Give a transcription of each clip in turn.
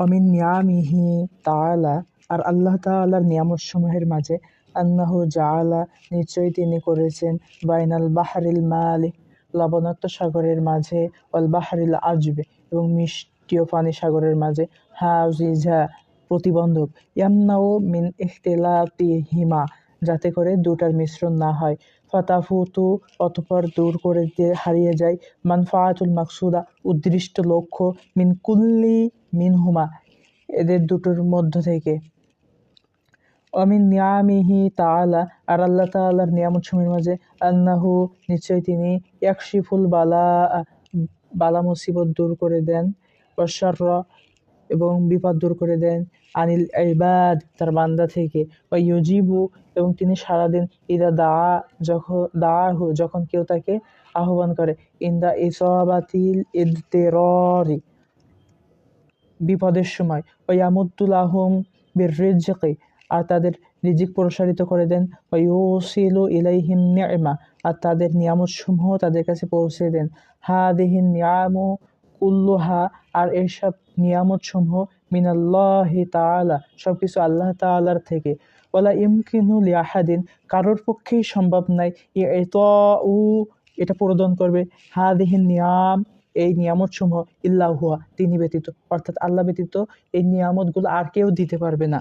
অমিন নিয়ামিহি তালা আর আল্লাহ তাল্লাহর নিয়ামত সমূহের মাঝে আল্লাহ জালা নিশ্চয়ই তিনি করেছেন বাইনাল বাহারিল মালিক লবণাক্ত সাগরের মাঝে অল বাহারিল আজবে এবং মিষ্টিও পানি সাগরের মাঝে হাউজিঝা প্রতিবন্ধক ইয়ামনাও মিন ইখতিলাতি হিমা যাতে করে দুটার মিশ্রণ না হয়। ফাতাফুতু, অতপর দূর করে দিয়ে হারিয়ে যায়। মানফাআতুল মাকসুদা, উদ্দৃষ্ট লক্ষ্য, মিন কুল্লি মিন হুমা এদের দুটোর মধ্য থেকে। অমিন নিয়ামিহি তাআলা, আর আল্লাহ তাআলার নিয়ামত সময়ের মাঝে আন্নাহু, নিশ্চয় তিনি একশিফুল বালা বালা মুসিবত দূর করে দেন। অশ্বার্র এবং বিপদ দূর করে দেন। আনিল ইবাদ তার বান্দা থেকে। বা ইউজিবু এবং তিনি সারাদিন ইদা দা যখন দাহু যখন কেউ তাকে আহ্বান করে, ইন্দা ইসবাতিল ইদতেরি বিপদের সময়। ওয়ামুদ্দুল আহম বীর রিজকে আর তাদের রিজিক প্রসারিত করে দেন। ওয়ুসিলু ইলাইহিম নিয়মা আর তাদের নিয়ামত সমূহ তাদের কাছে পৌঁছে দেন। হা দেহিন নিয়ামু কুল্লুহা আর এইসব নিয়ামত সমূহ মিনাল্লাহি তাআলা সব কিছু আল্লাহ তাআলার থেকে। ওলা ইমকিনু লিয়াহাদিন কারোর পক্ষেই সম্ভব নাই এত উ এটা প্রদান করবে। হা দেহিন নিয়াম, এই নিয়ামত সমূহ ইল্লাহ হুয়া, তিনি ব্যতীত। অর্থাৎ আল্লাহ ব্যতীত এই নিয়ামতগুলো আর কেউ দিতে পারবে না।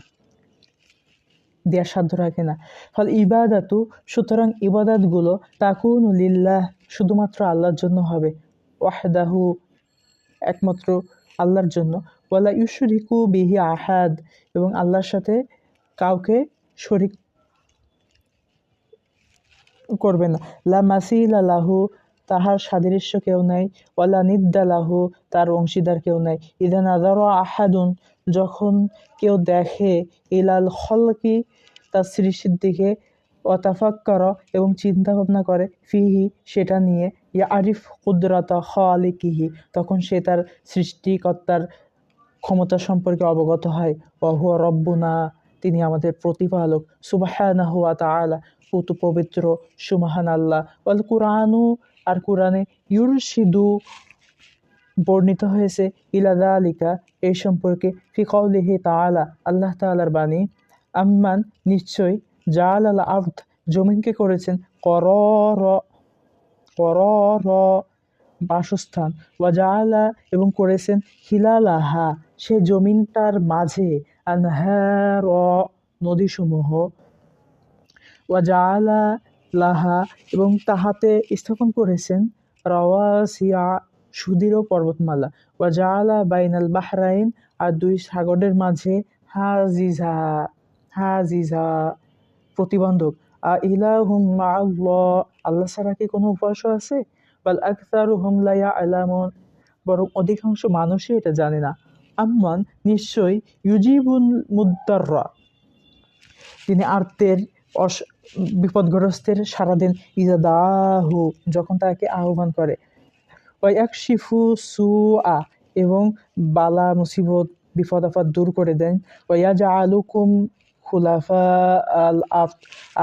দেওয়ার সাধ্য রাখে না। ফলে ইবাদাতু, সুতরাং ইবাদাতগুলো তাকুন লিল্লাহ, শুধুমাত্র আল্লাহর জন্য হবে। ওয়াহদাহু একমাত্র আল্লাহর জন্য। ওয়ালা ইউশরিকু বিহি আহাদ, এবং আল্লাহর সাথে কাউকে শরিক করবে না। লা মাসিল তাহার সাদৃশ্য কেউ নাই। ওয়ালা নিদ্দালাহু তার অংশীদার কেউ নাই। ইদান আদার আহাদুন, যখন কেউ দেখে, ইলাল খলকি, তার সৃষ্টির দিকে অতাফাক্কর এবং চিন্তা ভাবনা করে, ফিহি, সেটা নিয়ে ইয়া আরিফ কুদরতা খালিকিহি, তখন সে তার সৃষ্টিকর্তার ক্ষমতা সম্পর্কে অবগত হয়। অহুয়া রব্বুনা, তিনি আমাদের প্রতিপালক। সুবাহানা হুয়া তালা পুতু পবিত্র সুমাহান আল্লাহ ওয়াল কুরআনু, আর কোরআনে ইউরশিদু বর্ণিত হয়েছে ইলাদা আলিকা এই সম্পর্কে। ফিকৌলিহি তাআলা, আল্লাহ তাআলার বাণী। আম্মান নিশ্চয় জাল আল আর্থ জমিনকে করেছেন করর করর বাসস্থান। ওয়াজালা এবং করেছেন হিলালাহা, সে জমিনটার মাঝে আনহার নদীসমূহ। ওয়াজালা লাহা এবং তাহাতে স্থাপন করেছেন রওয়াসিয়া সুদৃঢ় পর্বতমালা। ওয়া ওয়াজালা বাইনাল বাহরাইন আর দুই সাগরের মাঝে হাজিজা হাজিজা। প্রতিবন্ধক। আ ইলাহুম আল্লাহ আল্লাহ ছাড়া কি কোনো উপাস্য আছে? বাল আকতারু হুম লাইয়া আলামন বরং অধিকাংশ মানুষই এটা জানে না। আম্মান, নিশ্চয়ই ইউজিবুল মুদ্দাররা তিনি আর্তের অস, বিপদগ্রস্তের সারাদিন ইজাদাহু যখন তাকে আহ্বান করে। ওই এক শিফু সু আ এবং বালা মুসিবত বিপদ আপদ দূর করে দেন। ওয়া যা আলুকুম খুলাফা আল আফ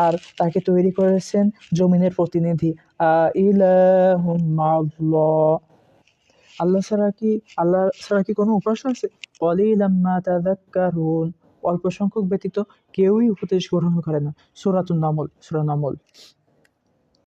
আর তাকে তৈরি করেছেন জমিনের প্রতিনিধি আল্লাহ। ছাড়া কি, আল্লাহ ছাড়া কি কোনো উপাস আছে? অলিলাম্মা তাদাক্কারুন অল্প সংখ্যক ব্যতীত কেউই উপদেশ গ্রহণ করে না। সুরাতুন নামল, সুরা নামল।